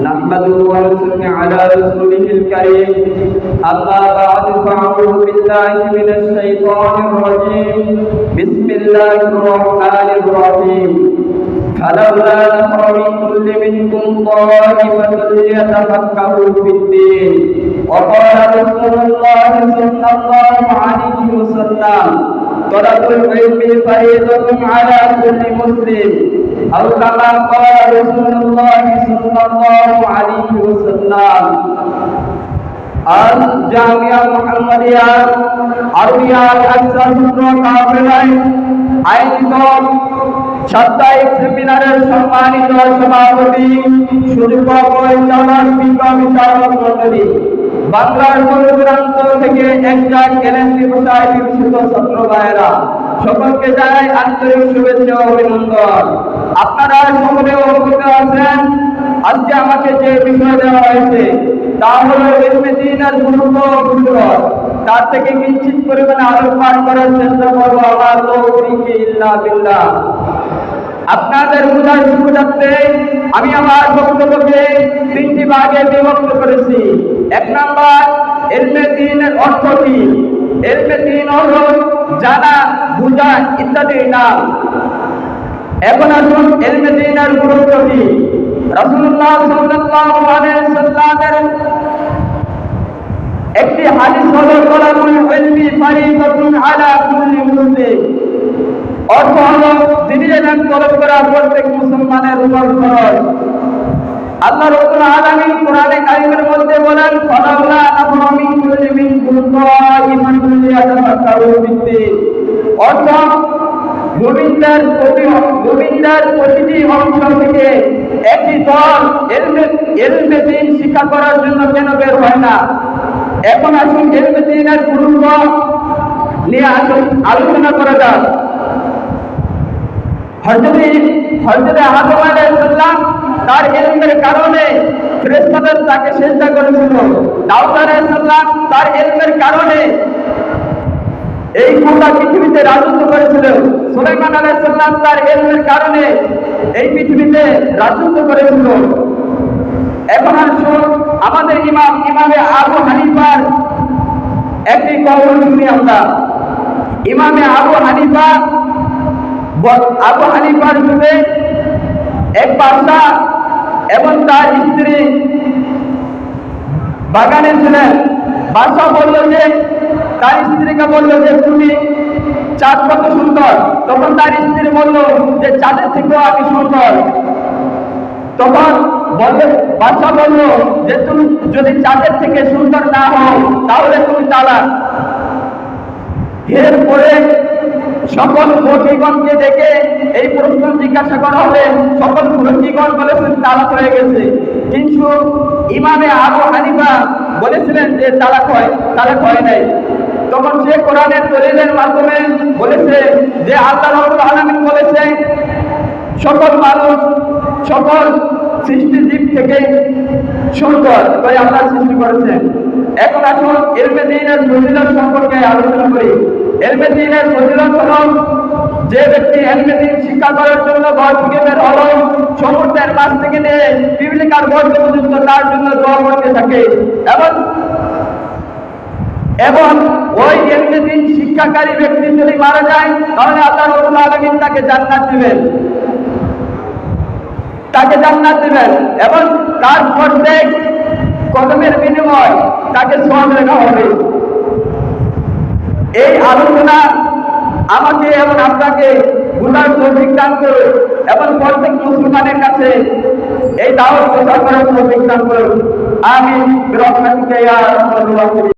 نحمده ونصلي على رسوله الكريم أما بعد فأعوذ بالله من الشيطان الرجيم بسم الله الرحمن الرحيم فلولا نفر من كل منكم طائفة ليتفكروا في الدين وقال رسول الله صلى الله عليه وسلم طلب العلم فريضة على كل مسلم أو كما قال رسول الله صلى الله عليه وسلم আজ জামিয়া মুহাম্মাদিয়া আরবিয়া আকসা সূত্র কাফেলায় আয়োজিত সাপ্তাহিক সেমিনারের সম্মানিত সভাপতি সুযোগ পরিচালক বিপ্লবী চালক মন্ডলী বাংলার কোন থেকে একটা ভাইয়েরা, সকলকে জানাই আন্তরিক শুভেচ্ছা ও আপনারা সকলে আছেন? আজকে আমাকে যে বিষয় দেওয়া হয়েছে, তা হলো ইলমে দ্বীনের গুরুত্ব কুদরত তার থেকে কিঞ্চিত পরিমাণে আলোকপাত করার চেষ্টা করব আমার বিল্লাহ। আপনাদের বোঝার সুবিধার্থে আমি আমার বক্তব্যকে তিনটি ভাগে বিভক্ত করেছি। এক নাম্বার, এলমে দিনের অর্থ কি? এলমে দিন হল জানা, বুঝা ইত্যাদি নাম। এখন আসুন এলমে দিনের গুরুত্ব কি? রাসূলুল্লাহ সাল্লাল্লাহু আলাইহি সাল্লামের একটি হাদিস হলো তলাবুল ইলমি আলা কুল্লি মুসলিম অর্থ হলো দিনের ইলম তলব করা প্রত্যেক মুসলমানের উপর ফরজ আল্লাহ রাব্বুল আলামিন কোরআনে কারীমের মধ্যে বলেন, ফালাউলা নাফরা মিন কুল্লি মিন কুল্লাইমান লিয়াতাফাক্কারু ফিদ্দীন অর্থ গোবিন্দার গোবিন্দার প্রতিটি অংশ থেকে একটি দল এলমে দিন শিক্ষা করার জন্য কেন বের হয় না। এখন আসুন এলমে দিনের গুরুত্ব নিয়ে আসুন আলোচনা করা যাক। হযরতে হযরতে আদম আলাইহিস তার ইলমের কারণে ফেরেশতাদের তাকে সেজদা করেছিল। দাউদ আলাইহিস সালাম তার ইলমের কারণে এই গোটা পৃথিবীতে রাজত্ব করেছিল। সুলাইমান আলাইহিস সালাম তার ইলমের কারণে এই পৃথিবীতে রাজত্ব করেছিল। এখন আসুন আমাদের ইমাম, ইমামে আবু হানিফার একটি কবর শুনি আমরা। ইমামে আবু হানিফা আবু হানিফার যুগে এক বাদশা এবং তার স্ত্রী বাগানে ছিলেন। বাদশা বলল যে, তার স্ত্রীকে বলল যে, তুমি চাঁদ কত সুন্দর। তখন তার স্ত্রী বলল যে, চাঁদের থেকেও আমি সুন্দর। তখন বললে বাদশা বলল যে, তুমি যদি চাঁদের থেকে সুন্দর না হও, তাহলে তুমি তালাক। এরপরে সকল ফকিগণকে দেখে এই প্রশ্ন জিজ্ঞাসা করা হলে সকল ফকিগণ বলেছেন, তালাক হয়ে গেছে। কিন্তু ইমামে আবু হানিফা বলেছিলেন যে, তালাক হয় তালাক হয় নাই। তখন সে কোরআনের দলিলের মাধ্যমে বলেছে যে, আল্লাহ রব্বুল বলেছে, সকল মানুষ সকল সৃষ্টি জীব থেকে সুন্দর তাই আল্লাহ সৃষ্টি করেছেন। এখন আসুন এলমে দিনের ফজিলত সম্পর্কে আলোচনা করি। এলমে দিনের ফজিলত যে ব্যক্তি এলমে শিক্ষা করার জন্য ঘর থেকে বের হলো, সমুদ্রের মাছ থেকে নিয়ে পিপিলিকার বর্গ পর্যন্ত তার জন্য দোয়া করতে থাকে। এবং এবং ওই এলমে দিন শিক্ষাকারী ব্যক্তি যদি মারা যায়, তাহলে আল্লাহ রবুল আলমিন তাকে জান্নাত দিবেন। তাকে জান্নাত দিবেন। এবং তার প্রত্যেক কদমের বিনিময় তাকে সব লেখা হবে। এই আলোচনা আমাকে এবং আপনাকে গুলার তৌফিক দান করুন এবং প্রত্যেক মুসলমানের কাছে এই দাওয়াত প্রচার করার তৌফিক দান করুন। আমি রাহমাতুল্লাহ